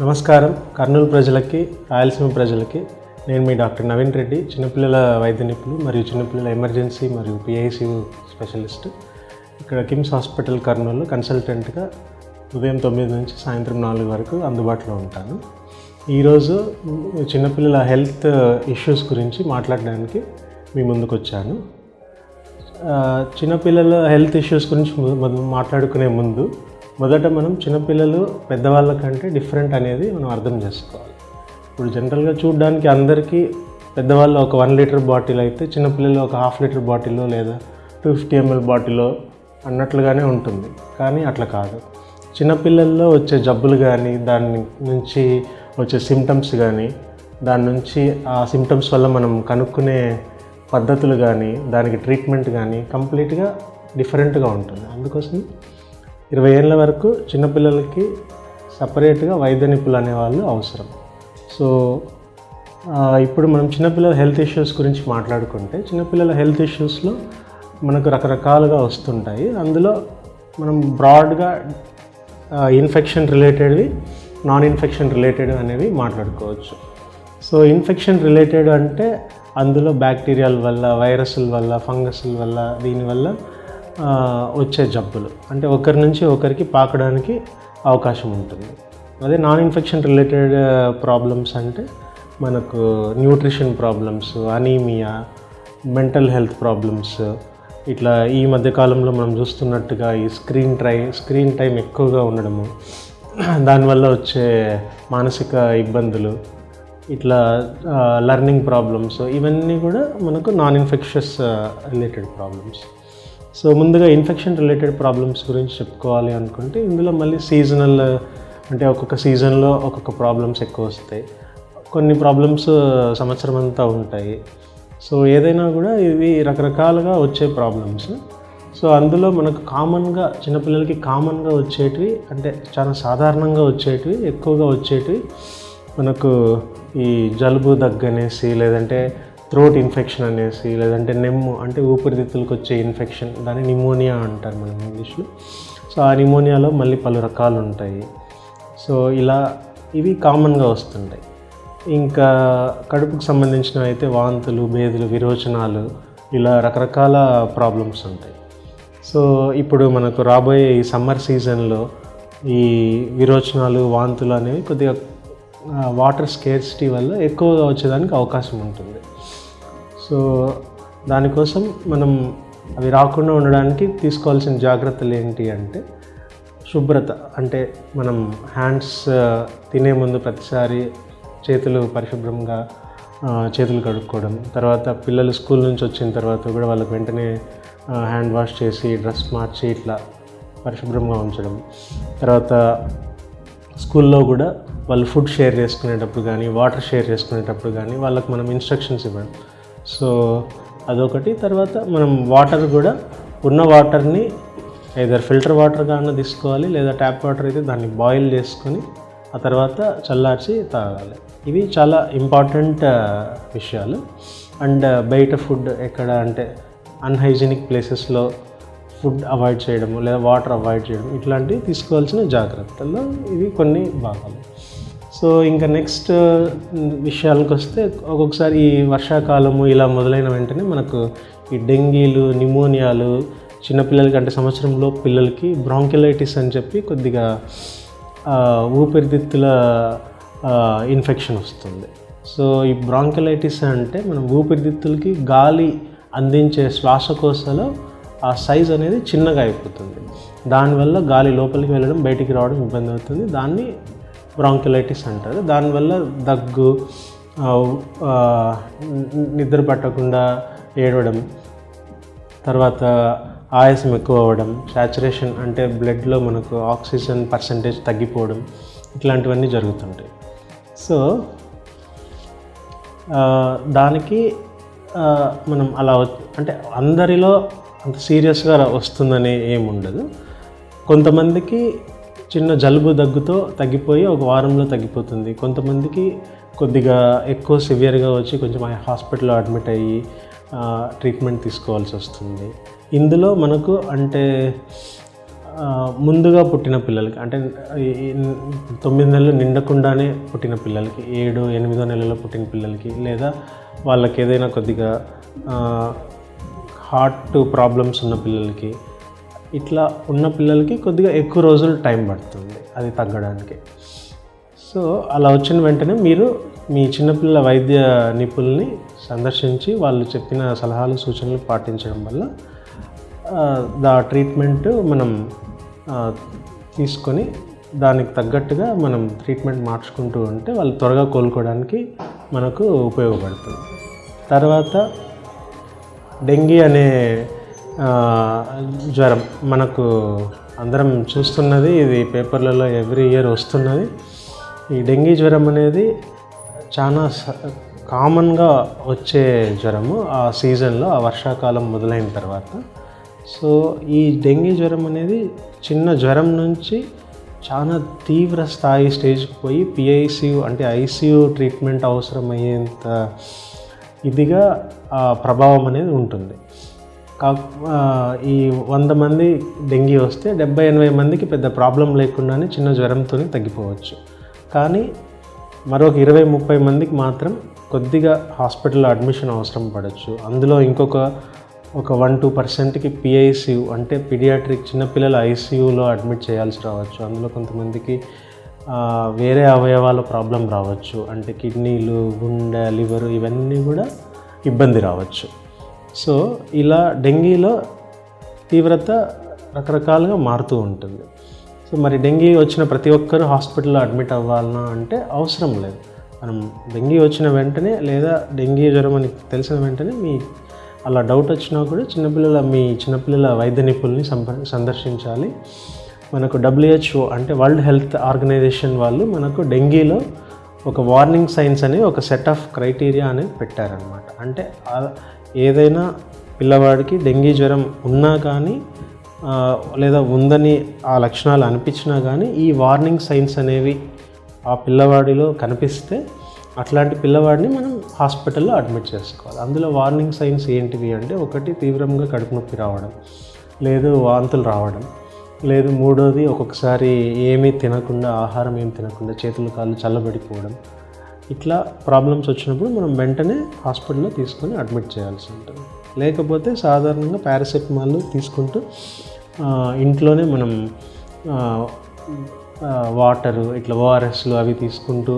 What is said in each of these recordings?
నమస్కారం. కర్నూలు ప్రజలకి రాయలసీమ ప్రజలకి. నేను మీ డాక్టర్ నవీన్ రెడ్డి చిన్నపిల్లల వైద్య నిపుణులు మరియు చిన్నపిల్లల ఎమర్జెన్సీ మరియు పిఐసియు స్పెషలిస్ట్. ఇక్కడ కిమ్స్ హాస్పిటల్ కర్నూలు కన్సల్టెంట్గా ఉదయం తొమ్మిది నుంచి సాయంత్రం నాలుగు వరకు అందుబాటులో ఉంటాను. ఈరోజు చిన్నపిల్లల హెల్త్ ఇష్యూస్ గురించి మాట్లాడడానికి మీ ముందుకు వచ్చాను చిన్నపిల్లల హెల్త్ ఇష్యూస్ గురించి మాట్లాడుకునే ముందు మొదట మనం చిన్నపిల్లలు పెద్దవాళ్ళ కంటే డిఫరెంట్ అనేది మనం అర్థం చేసుకోవాలి. ఇప్పుడు జనరల్గా చూడడానికి అందరికీ పెద్దవాళ్ళు ఒక వన్ లీటర్ బాటిల్ అయితే చిన్నపిల్లలు ఒక హాఫ్ లీటర్ బాటిల్లో లేదా టూ ఫిఫ్టీ ఎంఎల్ బాటిల్లో అన్నట్లుగానే ఉంటుంది. కానీ అట్లా కాదు. చిన్నపిల్లల్లో వచ్చే జబ్బులు కానీ దాని నుంచి వచ్చే సిమ్టమ్స్ కానీ దాని నుంచి ఆ సిమ్టమ్స్ వల్ల మనం కనుక్కునే పద్ధతులు కానీ దానికి ట్రీట్మెంట్ కానీ కంప్లీట్గా డిఫరెంట్గా ఉంటుంది. అందుకోసం ఇరవై ఏళ్ళ వరకు చిన్నపిల్లలకి సపరేట్గా వైద్య నిపుణులు అనేవాళ్ళు అవసరం. సో ఇప్పుడు మనం చిన్నపిల్లల హెల్త్ ఇష్యూస్ గురించి మాట్లాడుకుంటే చిన్నపిల్లల హెల్త్ ఇష్యూస్లో మనకు రకరకాలుగా వస్తుంటాయి. అందులో మనం బ్రాడ్గా ఇన్ఫెక్షన్ రిలేటెడ్వి నాన్ ఇన్ఫెక్షన్ రిలేటెడ్ అనేవి మాట్లాడుకోవచ్చు. సో ఇన్ఫెక్షన్ రిలేటెడ్ అంటే అందులో బ్యాక్టీరియాల వల్ల వైరస్ల వల్ల ఫంగస్ల వల్ల దీనివల్ల వచ్చే జబ్బులు. అంటే ఒకరి నుంచి ఒకరికి పాకడానికి అవకాశం ఉంటుంది. అదే నాన్ ఇన్ఫెక్షన్ రిలేటెడ్ ప్రాబ్లమ్స్ అంటే మనకు nutrition problems anaemia mental health problems ఇట్లా ఈ మధ్య కాలంలో మనం చూస్తున్నట్టుగా ఈ స్క్రీన్ ట్రై స్క్రీన్ టైం ఎక్కువగా ఉండడము దానివల్ల వచ్చే మానసిక ఇబ్బందులు ఇట్లా లర్నింగ్ ప్రాబ్లమ్స్ ఇవన్నీ కూడా మనకు non infectious related problems so ముందుగా ఇన్ఫెక్షన్ రిలేటెడ్ ప్రాబ్లమ్స్ గురించి చెప్పుకోవాలి అనుకుంటే ఇందులో మళ్ళీ సీజనల్ అంటే ఒక్కొక్క సీజన్లో ఒక్కొక్క ప్రాబ్లమ్స్ ఎక్కువ వస్తాయి. కొన్ని ప్రాబ్లమ్స్ సంవత్సరం అంతా ఉంటాయి. సో ఏదైనా కూడా ఇవి రకరకాలుగా వచ్చే ప్రాబ్లమ్స్ సో అందులో మనకు కామన్గా చిన్నపిల్లలకి కామన్గా వచ్చేటివి అంటే చాలా సాధారణంగా వచ్చేటివి ఎక్కువగా వచ్చేటివి మనకు ఈ జలుబు దగ్గనేసి లేదంటే థ్రోట్ ఇన్ఫెక్షన్ అనేసి లేదంటే నెమ్ము అంటే ఊపిరితిత్తులకు వచ్చే ఇన్ఫెక్షన్ దాన్ని నిమోనియా అంటారు మనం ఇంగ్లీష్లో. సో ఆ నిమోనియాలో మళ్ళీ పలు రకాలు ఉంటాయి సో ఇలా ఇవి కామన్గా వస్తుంటాయి. ఇంకా కడుపుకు సంబంధించినవి అయితే వాంతులు భేదులు విరోచనాలు ఇలా రకరకాల ప్రాబ్లమ్స్ ఉంటాయి. సో ఇప్పుడు మనకు రాబోయే ఈ సమ్మర్ సీజన్లో ఈ విరోచనాలు వాంతులు అనేవి కొద్దిగా వాటర్ స్కేర్సిటీ వల్ల ఎక్కువగా వచ్చేదానికి అవకాశం ఉంటుంది. సో దానికోసం మనం అవి రాకుండా ఉండడానికి తీసుకోవాల్సిన జాగ్రత్తలు ఏంటి అంటే శుభ్రత. అంటే మనం హ్యాండ్స్ తినే ముందు ప్రతిసారి చేతులు పరిశుభ్రంగా చేతులు కడుక్కోవడం. తర్వాత పిల్లలు స్కూల్ నుంచి వచ్చిన తర్వాత కూడా వాళ్ళకి వెంటనే హ్యాండ్ వాష్ చేసి డ్రెస్ మార్చి ఇట్లా పరిశుభ్రంగా ఉంచడం. తర్వాత స్కూల్లో కూడా వాళ్ళు ఫుడ్ షేర్ చేసుకునేటప్పుడు కానీ వాటర్ షేర్ చేసుకునేటప్పుడు కానీ వాళ్ళకి మనం ఇన్స్ట్రక్షన్స్ ఇవ్వడం. సో అదొకటి. తర్వాత మనం వాటర్ కూడా ఉన్న వాటర్ని ఏదర్ ఫిల్టర్ వాటర్ కానీ తీసుకోవాలి లేదా ట్యాప్ వాటర్ అయితే దాన్ని బాయిల్ చేసుకొని ఆ తర్వాత చల్లార్చి తాగాలి. ఇవి చాలా ఇంపార్టెంట్ విషయాలు. అండ్ బయట ఫుడ్ ఎక్కడ అంటే అన్హైజీనిక్ ప్లేసెస్లో ఫుడ్ అవాయిడ్ చేయడము లేదా వాటర్ అవాయిడ్ చేయడం ఇట్లాంటివి తీసుకోవాల్సిన జాగ్రత్తల్లో ఇవి కొన్ని భాగాలు. సో ఇంకా నెక్స్ట్ విషయాలకు వస్తే ఒక్కొక్కసారి ఈ వర్షాకాలము ఇలా మొదలైన వెంటనే మనకు ఈ డెంగీలు నిమోనియాలు చిన్నపిల్లలకి అంటే సంవత్సరంలో పిల్లలకి బ్రాంకిలైటిస్ అని చెప్పి కొద్దిగా ఊపిరితిత్తుల ఇన్ఫెక్షన్ వస్తుంది. సో ఈ బ్రాంకిలైటిస్ అంటే మనం ఊపిరితిత్తులకి గాలి అందించే శ్వాసకోశలో ఆ సైజ్ అనేది చిన్నగా అయిపోతుంది. దానివల్ల గాలి లోపలికి వెళ్ళడం బయటికి రావడం ఇబ్బంది అవుతుంది. దాన్ని బ్రాంకిలైటిస్ అంటారు. దానివల్ల దగ్గు నిద్ర పట్టకుండా ఏడవడం తర్వాత ఆయాసం ఎక్కువ అవ్వడం సాచురేషన్ అంటే బ్లడ్లో మనకు ఆక్సిజన్ పర్సంటేజ్ తగ్గిపోవడం ఇట్లాంటివన్నీ జరుగుతుంటాయి. సో దానికి మనం అలా అంటే అందరిలో అంత సీరియస్గా వస్తుందని ఏముండదు. కొంతమందికి చిన్న జలుబు దగ్గుతో తగ్గిపోయి ఒక వారంలో తగ్గిపోతుంది. కొంతమందికి కొద్దిగా ఎక్కువ సివియర్గా వచ్చి కొంచెం హాస్పిటల్లో అడ్మిట్ అయ్యి ట్రీట్మెంట్ తీసుకోవాల్సి వస్తుంది. ఇందులో మనకు అంటే ముందుగా పుట్టిన పిల్లలకి అంటే తొమ్మిది నెలలు నిండకుండానే పుట్టిన పిల్లలకి ఏడు ఎనిమిదో నెలలో పుట్టిన పిల్లలకి లేదా వాళ్ళకి ఏదైనా కొద్దిగా హార్ట్ ప్రాబ్లమ్స్ ఉన్న పిల్లలకి ఇట్లా ఉన్న పిల్లలకి కొద్దిగా ఎక్కువ రోజులు టైం పడుతుంది అది తగ్గడానికి. సో అలా వచ్చిన వెంటనే మీరు మీ చిన్నపిల్లల వైద్య నిపుణుల్ని సందర్శించి వాళ్ళు చెప్పిన సలహాలు సూచనలు పాటించడం వల్ల దా ట్రీట్మెంట్ మనం తీసుకొని దానికి తగ్గట్టుగా మనం ట్రీట్మెంట్ మార్చుకుంటూ ఉంటే వాళ్ళు త్వరగా కోలుకోవడానికి మనకు ఉపయోగపడుతుంది. తర్వాత డెంగీ అనే జ్వరం. మనకు అందరం చూస్తున్నది ఇది పేపర్లలో ఎవ్రీ ఇయర్ వస్తున్నది. ఈ డెంగీ జ్వరం అనేది చాలా స- కామన్గా వచ్చే జ్వరము ఆ సీజన్లో ఆ వర్షాకాలం మొదలైన తర్వాత. సో ఈ డెంగీ జ్వరం అనేది చిన్న జ్వరం నుంచి చాలా తీవ్ర స్థాయి స్టేజ్కి పోయి పిఐసియు అంటే ఐసీయూ ట్రీట్మెంట్ అవసరమయ్యేంత ఇదిగా ఆ ప్రభావం అనేది ఉంటుంది. కా ఈ వంద మంది డెంగీ వస్తే డెబ్బై ఎనభై మందికి పెద్ద ప్రాబ్లం లేకుండానే చిన్న జ్వరంతో తగ్గిపోవచ్చు. కానీ మరొక ఇరవై ముప్పై మందికి మాత్రం కొద్దిగా హాస్పిటల్లో అడ్మిషన్ అవసరం పడవచ్చు అందులో ఇంకొక ఒక వన్ టూ పర్సెంట్కి పిఐసియు అంటే పిడియాట్రిక్ చిన్నపిల్లల ఐసీయూలో అడ్మిట్ చేయాల్సి రావచ్చు. అందులో కొంతమందికి వేరే అవయవాల ప్రాబ్లం రావచ్చు. అంటే కిడ్నీలు గుండె లివర్ ఇవన్నీ కూడా ఇబ్బంది రావచ్చు. సో ఇలా డెంగీలో తీవ్రత రకరకాలుగా మారుతూ ఉంటుంది. సో మరి డెంగీ వచ్చిన ప్రతి ఒక్కరూ హాస్పిటల్లో అడ్మిట్ అవ్వాలన్నా అంటే అవసరం లేదు. మనం డెంగీ వచ్చిన వెంటనే లేదా డెంగీ జ్వరం అని తెలిసిన వెంటనే మీ అలా డౌట్ వచ్చినా కూడా చిన్నపిల్లల మీ చిన్నపిల్లల వైద్య నిపుణుల్ని సందర్శించాలి. మనకు డబ్ల్యూహెచ్ఓ అంటే వరల్డ్ హెల్త్ ఆర్గనైజేషన్ వాళ్ళు మనకు డెంగీలో ఒక వార్నింగ్ సైన్స్ అని ఒక సెట్ ఆఫ్ క్రైటీరియా అనేది పెట్టారనమాట అంటే ఏదైనా పిల్లవాడికి డెంగీ జ్వరం ఉన్నా కానీ లేదా ఉందని ఆ లక్షణాలు అనిపించినా కానీ ఈ వార్నింగ్ సైన్స్ అనేవి ఆ పిల్లవాడిలో కనిపిస్తే అట్లాంటి పిల్లవాడిని మనం హాస్పిటల్లో అడ్మిట్ చేసుకోవాలి. అందులో వార్నింగ్ సైన్స్ ఏంటివి అంటే ఒకటి తీవ్రంగా కడుపు నొప్పి రావడం లేదు వాంతులు రావడం లేదు మూడోది ఒక్కొక్కసారి ఏమీ తినకుండా ఆహారం ఏం తినకుండా చేతులు కాళ్ళు చల్లబడిపోవడం ఇట్లా ప్రాబ్లమ్స్ వచ్చినప్పుడు మనం వెంటనే హాస్పిటల్లో తీసుకొని అడ్మిట్ చేయాల్సి ఉంటుంది. లేకపోతే సాధారణంగా పారాసెటమాల్ తీసుకుంటూ ఇంట్లోనే మనం వాటరు ఇట్లా ఓఆర్ఎస్లు అవి తీసుకుంటూ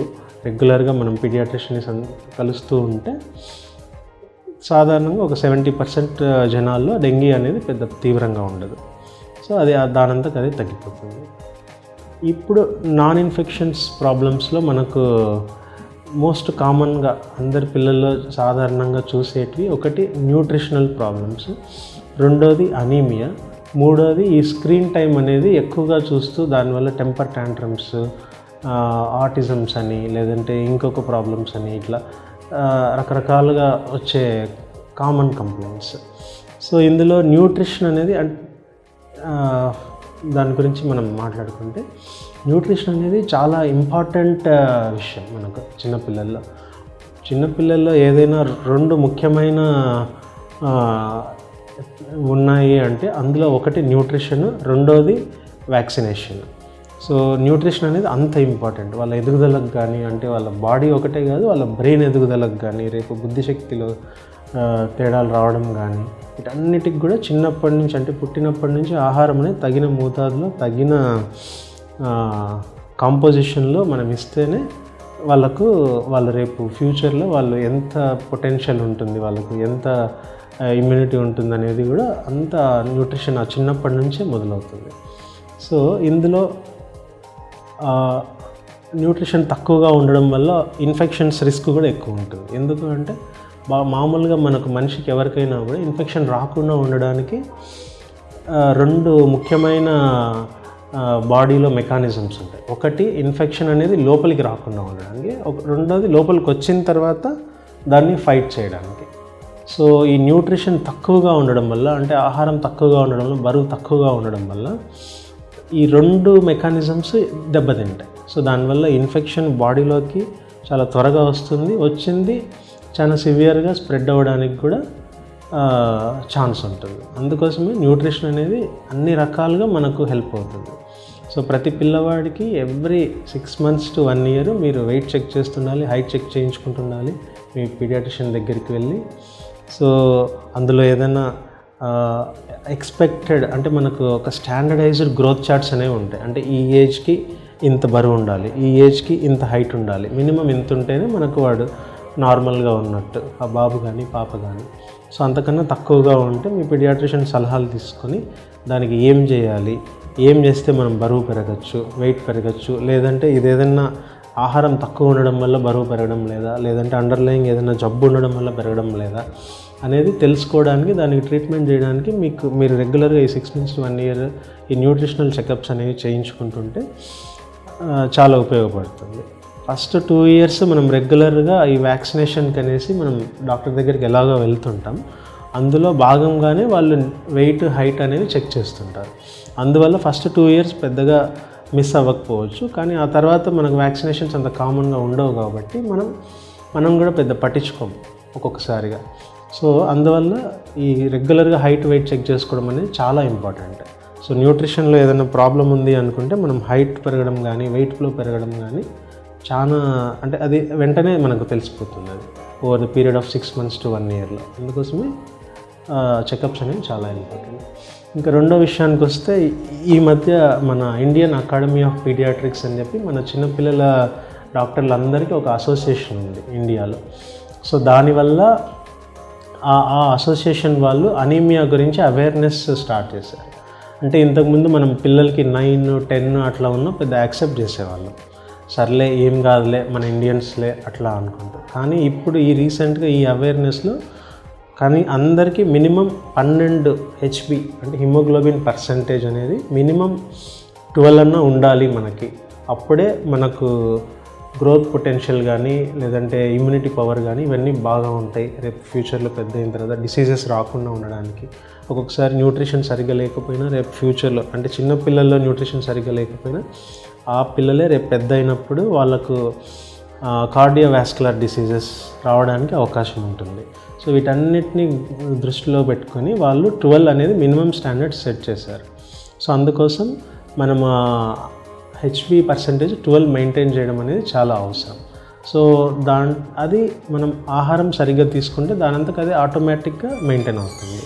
రెగ్యులర్గా మనం పీడియాట్రిషియన్ని సన్ కలుస్తూ ఉంటే సాధారణంగా ఒక సెవెంటీ పర్సెంట్ జనాల్లో డెంగీ అనేది పెద్ద తీవ్రంగా ఉండదు. సో అది దానంతా అదే తగ్గిపోతుంది. ఇప్పుడు నాన్ ఇన్ఫెక్షన్స్ ప్రాబ్లమ్స్లో మనకు మోస్ట్ కామన్గా అందరి పిల్లల్లో సాధారణంగా చూసేటివి ఒకటి న్యూట్రిషనల్ ప్రాబ్లమ్స్ రెండోది అనీమియా మూడోది ఈ స్క్రీన్ టైం అనేది ఎక్కువగా చూస్తూ దానివల్ల టెంపర్ ట్యాంట్రమ్స్ ఆటిజమ్స్ అని లేదంటే ఇంకొక ప్రాబ్లమ్స్ అని ఇట్లా రకరకాలుగా వచ్చే కామన్ కంప్లైంట్స్ సో ఇందులో న్యూట్రిషన్ అనేది దాని గురించి మనం మాట్లాడుకుంటే న్యూట్రిషన్ అనేది చాలా ఇంపార్టెంట్ విషయం మనకు చిన్నపిల్లల్లో. చిన్నపిల్లల్లో ఏదైనా రెండు ముఖ్యమైన ఉన్నాయి అంటే అందులో ఒకటి న్యూట్రిషన్ రెండోది వ్యాక్సినేషన్. సో న్యూట్రిషన్ అనేది అంత ఇంపార్టెంట్. వాళ్ళ ఎదుగుదలకు కానీ అంటే వాళ్ళ బాడీ ఒకటే కాదు వాళ్ళ బ్రెయిన్ ఎదుగుదలకు కానీ రేపు బుద్ధిశక్తిలో తేడాలు రావడం కానీ వీటన్నిటికి కూడా చిన్నప్పటి నుంచి అంటే పుట్టినప్పటి నుంచి ఆహారం అనేది తగిన మోతాదులో తగిన కాంపోజిషన్లో మనం ఇస్తేనే వాళ్ళకు వాళ్ళు రేపు ఫ్యూచర్లో వాళ్ళు ఎంత పొటెన్షియల్ ఉంటుంది వాళ్ళకు ఎంత ఇమ్యూనిటీ ఉంటుంది అనేది కూడా అంత న్యూట్రిషన్ ఆ చిన్నప్పటి నుంచే మొదలవుతుంది. సో ఇందులో న్యూట్రిషన్ తక్కువగా ఉండడం వల్ల ఇన్ఫెక్షన్స్ రిస్క్ కూడా ఎక్కువ ఉంటుంది. ఎందుకు అంటే బా మామూలుగా మనకు మనిషికి ఎవరికైనా కూడా ఇన్ఫెక్షన్ రాకుండా ఉండడానికి రెండు ముఖ్యమైన బాడీలో మెకానిజమ్స్ ఉంటాయి. ఒకటి ఇన్ఫెక్షన్ అనేది లోపలికి రాకుండా ఉండడానికి ఒక రెండోది లోపలికి వచ్చిన తర్వాత దాన్ని ఫైట్ చేయడానికి. సో ఈ న్యూట్రిషన్ తక్కువగా ఉండడం వల్ల అంటే ఆహారం తక్కువగా ఉండడం వల్ల బరువు తక్కువగా ఉండడం వల్ల ఈ రెండు మెకానిజమ్స్ దెబ్బతింటాయి. సో దానివల్ల ఇన్ఫెక్షన్ బాడీలోకి చాలా త్వరగా వస్తుంది. వచ్చింది చాలా సివియర్గా స్ప్రెడ్ అవ్వడానికి కూడా ఛాన్స్ ఉంటుంది. అందుకోసమే న్యూట్రిషన్ అనేది అన్ని రకాలుగా మనకు హెల్ప్ అవుతుంది. సో ప్రతి పిల్లవాడికి every six months to one year మీరు వెయిట్ చెక్ చేస్తుండాలి హైట్ చెక్ చేయించుకుంటుండాలి. మీ పీడియాట్రిషియన్ దగ్గరికి వెళ్ళి. సో అందులో ఏదైనా ఎక్స్పెక్టెడ్ అంటే మనకు ఒక స్టాండర్డైజ్డ్ గ్రోత్ చార్ట్స్ అనేవి ఉంటాయి. అంటే ఈ ఏజ్కి ఇంత బరువు ఉండాలి ఈ ఏజ్కి ఇంత హైట్ ఉండాలి. మినిమం ఇంత ఉంటేనే మనకు వాడు నార్మల్గా ఉన్నట్టు ఆ బాబు కానీ పాప కానీ సో అంతకన్నా తక్కువగా ఉంటే మీ పీడియాట్రిషియన్ సలహాలు తీసుకొని దానికి ఏం చేయాలి? ఏం చేస్తే మనం బరువు పెరగచ్చు వెయిట్ పెరగచ్చు? లేదంటే ఇదేదన్నా ఆహారం తక్కువ ఉండడం వల్ల బరువు పెరగడం లేదా? లేదంటే అండర్లయింగ్ ఏదైనా జబ్బు ఉండడం వల్ల పెరగడం లేదా? అనేది తెలుసుకోవడానికి దానికి ట్రీట్మెంట్ చేయడానికి మీకు మీరు రెగ్యులర్గా ఈ సిక్స్ మంత్స్ వన్ ఇయర్ ఈ న్యూట్రిషనల్ చెకప్స్ అనేవి చేయించుకుంటుంటే చాలా ఉపయోగపడుతుంది. ఫస్ట్ టూ ఇయర్స్ మనం రెగ్యులర్గా ఈ వ్యాక్సినేషన్కి అనేసి మనం డాక్టర్ దగ్గరికి ఎలాగో వెళ్తుంటాం. అందులో భాగంగానే వాళ్ళు వెయిట్ హైట్ అనేది చెక్ చేస్తుంటారు. అందువల్ల ఫస్ట్ టూ ఇయర్స్ పెద్దగా మిస్ అవ్వకపోవచ్చు. కానీ ఆ తర్వాత మనకు వ్యాక్సినేషన్స్ అంత కామన్గా ఉండవు కాబట్టి మనం మనం కూడా పెద్ద పట్టించుకోము ఒక్కొక్కసారిగా. సో అందువల్ల ఈ రెగ్యులర్గా హైట్ వెయిట్ చెక్ చేసుకోవడం అనేది చాలా ఇంపార్టెంట్. సో న్యూట్రిషన్లో ఏదైనా ప్రాబ్లం ఉంది అనుకుంటే మనం హైట్ పెరగడం కానీ వెయిట్లో పెరగడం కానీ చాలా అంటే అది వెంటనే మనకు తెలిసిపోతుంది అది. Over the period of six months to one ఇయర్లో అందుకోసమే చెకప్స్ అనేవి చాలా ఇంపార్టెంట్ ఇంకా రెండో విషయానికి వస్తే ఈ మధ్య మన ఇండియన్ అకాడమీ ఆఫ్ పీడియాట్రిక్స్ అని చెప్పి మన చిన్నపిల్లల డాక్టర్లందరికీ ఒక అసోసియేషన్ ఉంది ఇండియాలో సో దానివల్ల ఆ అసోసియేషన్ వాళ్ళు అనీమియా గురించి అవేర్నెస్ స్టార్ట్ చేశారు. అంటే ఇంతకుముందు మనం పిల్లలకి నైన్ టెన్ అట్లా ఉన్న పెద్ద యాక్సెప్ట్ చేసేవాళ్ళం. సర్లే ఏం కాదులే మన ఇండియన్స్లే అట్లా అనుకుంటాం. కానీ ఇప్పుడు ఈ రీసెంట్గా ఈ అవేర్నెస్లో కానీ అందరికీ మినిమం పన్నెండు హెచ్బి అంటే హిమోగ్లోబిన్ పర్సంటేజ్ అనేది మినిమం ట్వెల్వ్ అన్న ఉండాలి మనకి. అప్పుడే మనకు గ్రోత్ పొటెన్షియల్ కానీ లేదంటే ఇమ్యూనిటీ పవర్ కానీ ఇవన్నీ బాగా ఉంటాయి. రేపు ఫ్యూచర్లో పెద్ద అయిన తర్వాత డిసీజెస్ రాకుండా ఉండడానికి. ఒక్కొక్కసారి న్యూట్రిషన్ సరిగ్గా లేకపోయినా రేపు ఫ్యూచర్లో అంటే చిన్నపిల్లల్లో న్యూట్రిషన్ సరిగ్గా లేకపోయినా ఆ పిల్లలే రేపు పెద్ద అయినప్పుడు వాళ్ళకు కార్డియోవాస్కులర్ డిసీజెస్ రావడానికి అవకాశం ఉంటుంది. సో వీటన్నిటిని దృష్టిలో పెట్టుకొని వాళ్ళు ట్వెల్వ్ అనేది మినిమం స్టాండర్డ్ సెట్ చేశారు. సో అందుకోసం మనం హెచ్బి పర్సంటేజ్ ట్వెల్వ్ మెయింటైన్ చేయడం అనేది చాలా అవసరం. సో దాని అది మనం ఆహారం సరిగ్గా తీసుకుంటే దానంతకు అది ఆటోమేటిక్గా మెయింటైన్ అవుతుంది.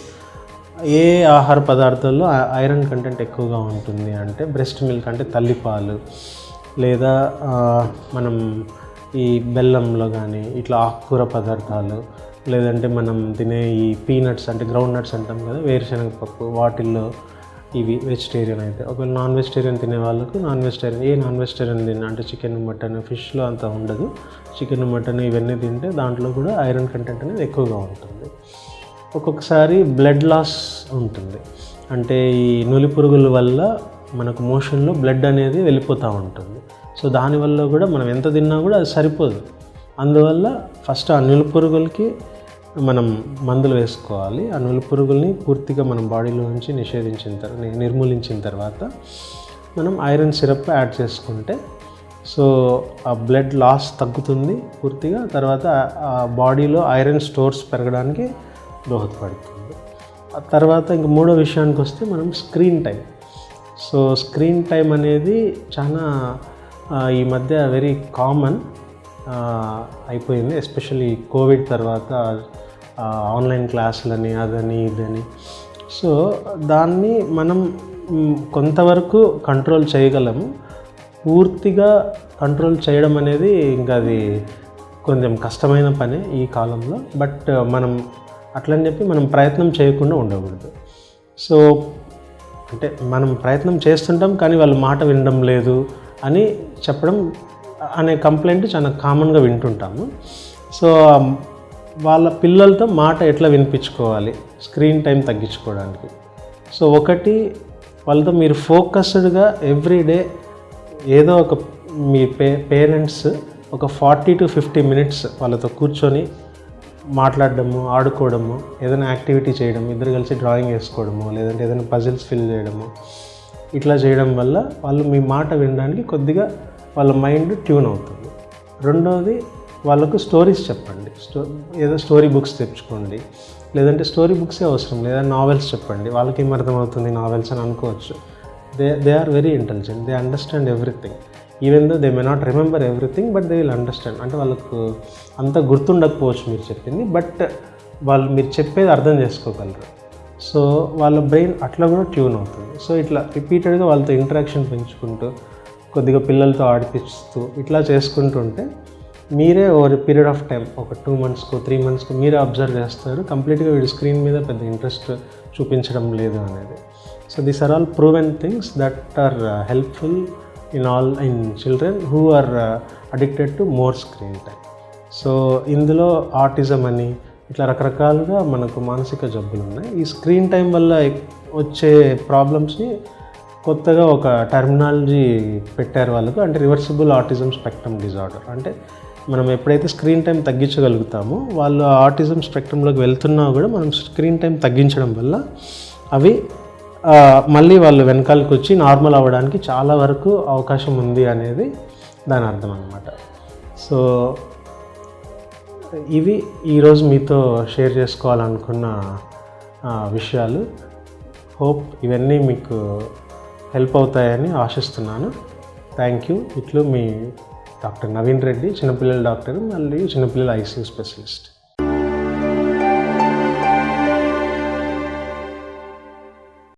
ఏ ఆహార పదార్థాల్లో ఐరన్ కంటెంట్ ఎక్కువగా ఉంటుంది అంటే బ్రెస్ట్ మిల్క్ అంటే తల్లిపాలు లేదా మనం ఈ బెల్లంలో కానీ ఇట్లా ఆకుకూర పదార్థాలు లేదంటే మనం తినే ఈ పీనట్స్ అంటే గ్రౌండ్ నట్స్ అంటాం కదా వేరుశనగ పప్పు వాటిల్లో ఇవి వెజిటేరియన్ అయితే. ఒకవేళ నాన్ వెజిటేరియన్ తినే వాళ్ళకు నాన్ వెజిటేరియన్ ఏ నాన్ వెజిటేరియన్ తిన్న అంటే చికెన్ మటన్ ఫిష్లో అంత ఉండదు. చికెన్ మటన్ ఇవన్నీ తింటే దాంట్లో కూడా ఐరన్ కంటెంట్ అనేది ఎక్కువగా ఉంటుంది. ఒక్కొక్కసారి బ్లడ్ లాస్ ఉంటుంది. అంటే ఈ నులి పురుగుల వల్ల మనకు మోషన్లో బ్లడ్ అనేది వెళ్ళిపోతూ ఉంటుంది. సో దానివల్ల కూడా మనం ఎంత తిన్నా కూడా అది సరిపోదు. అందువల్ల ఫస్ట్ ఆ నులి పురుగులకి మనం మందులు వేసుకోవాలి. ఆ నులి పురుగుల్ని పూర్తిగా మనం బాడీలో నుంచి నిషేధించిన తర్వాత నిర్మూలించిన తర్వాత మనం ఐరన్ సిరప్ యాడ్ చేసుకుంటే సో ఆ బ్లడ్ లాస్ తగ్గుతుంది పూర్తిగా. తర్వాత ఆ బాడీలో ఐరన్ స్టోర్స్ పెరగడానికి దోహదపడుతుంది. ఆ తర్వాత ఇంక మూడో విషయానికి వస్తే మనం screen time. So screen time అనేది చాలా ఈ మధ్య వెరీ కామన్ అయిపోయింది. ఎస్పెషల్లీ కోవిడ్ తర్వాత ఆన్లైన్ క్లాసులని అదని ఇదని. సో దాన్ని మనం కొంతవరకు కంట్రోల్ చేయగలము పూర్తిగా కంట్రోల్ చేయడం అనేది ఇంకా అది కొంచెం కష్టమైన పని ఈ కాలంలో. బట్ మనం అట్లని చెప్పి మనం ప్రయత్నం చేయకుండా ఉండకూడదు. సో అంటే మనం ప్రయత్నం చేస్తుంటాం కానీ వాళ్ళ మాట వినడం లేదు అని చెప్పడం అనే కంప్లైంట్ చాలా కామన్గా వింటుంటాము. సో వాళ్ళ పిల్లలతో మాట ఎట్లా వినిపించుకోవాలి? స్క్రీన్ టైం తగ్గించుకోవడానికి. సో ఒకటి వాళ్ళతో మీరు ఫోకస్డ్గా ఎవ్రీడే ఏదో ఒక మీ పే పేరెంట్స్ ఒక ఫార్టీ టు ఫిఫ్టీ మినిట్స్ వాళ్ళతో కూర్చొని మాట్లాడడము ఆడుకోవడము ఏదైనా యాక్టివిటీ చేయడం ఇద్దరు కలిసి డ్రాయింగ్ వేసుకోవడము లేదంటే ఏదైనా పజిల్స్ ఫిల్ చేయడము ఇట్లా చేయడం వల్ల వాళ్ళు మీ మాట వినడానికి కొద్దిగా వాళ్ళ మైండ్ ట్యూన్ అవుతుంది. రెండవది వాళ్ళకు స్టోరీస్ చెప్పండి. స్టో ఏదో స్టోరీ బుక్స్ తెచ్చుకోండి. లేదంటే స్టోరీ బుక్సే అవసరం లేదా నావెల్స్ చెప్పండి. వాళ్ళకి ఏం అర్థమవుతుంది నావెల్స్ అని అనుకోవచ్చు. They they are very intelligent they understand everything even though they may not remember everything but they will understand అంటే వాళ్ళకు అంత గుర్తుండకపోవచ్చు మీరు చెప్పింది బట్ వాళ్ళు మీరు చెప్పేది అర్థం చేసుకోగలరు. సో వాళ్ళ బ్రెయిన్ అట్లా కూడా ట్యూన్ అవుతుంది. సో ఇట్లా రిపీటెడ్గా వాళ్ళతో ఇంటరాక్షన్ పెంచుకుంటూ కొద్దిగా పిల్లలతో ఆడిపిస్తూ ఇట్లా చేసుకుంటుంటే మీరే ఓవర్ పీరియడ్ ఆఫ్ టైం ఒక టూ మంత్స్కో త్రీ మంత్స్కో మీరే అబ్జర్వ్ చేస్తారు. కంప్లీట్గా వీడు స్క్రీన్ మీద పెద్ద ఇంట్రెస్ట్ చూపించడం లేదు అనేది. So these are all proven things that are helpful in all in children who are addicted to more screen time so ఇందులో ఆర్టిజం అని ఇట్లా రకరకాలుగా మనకు మానసిక జబ్బులు ఉన్నాయి. ఈ స్క్రీన్ టైం వల్ల వచ్చే ప్రాబ్లమ్స్ని కొత్తగా ఒక టర్మినాలజీ పెట్టారు వాళ్ళకు అంటే రివర్సిబుల్ ఆటిజం స్పెక్ట్రమ్ డిజార్డర్ అంటే మనం ఎప్పుడైతే స్క్రీన్ టైం తగ్గించగలుగుతామో వాళ్ళు ఆటిజం స్పెక్ట్రంలోకి వెళ్తున్నా కూడా మనం స్క్రీన్ టైం తగ్గించడం వల్ల అవి మళ్ళీ వాళ్ళు వెనకాలకు వచ్చి నార్మల్ అవ్వడానికి చాలా వరకు అవకాశం ఉంది అనేది దాని అర్థం అనమాట సో ఇవి ఈరోజు మీతో షేర్ చేసుకోవాలనుకున్న విషయాలు. హోప్ ఇవన్నీ మీకు హెల్ప్ అవుతాయని ఆశిస్తున్నాను. థ్యాంక్ యూ ఇట్లు మీ డాక్టర్ నవీన్ రెడ్డి చిన్నపిల్లల డాక్టర్ మళ్ళీ చిన్నపిల్లల ఐసీయూ స్పెషలిస్ట్.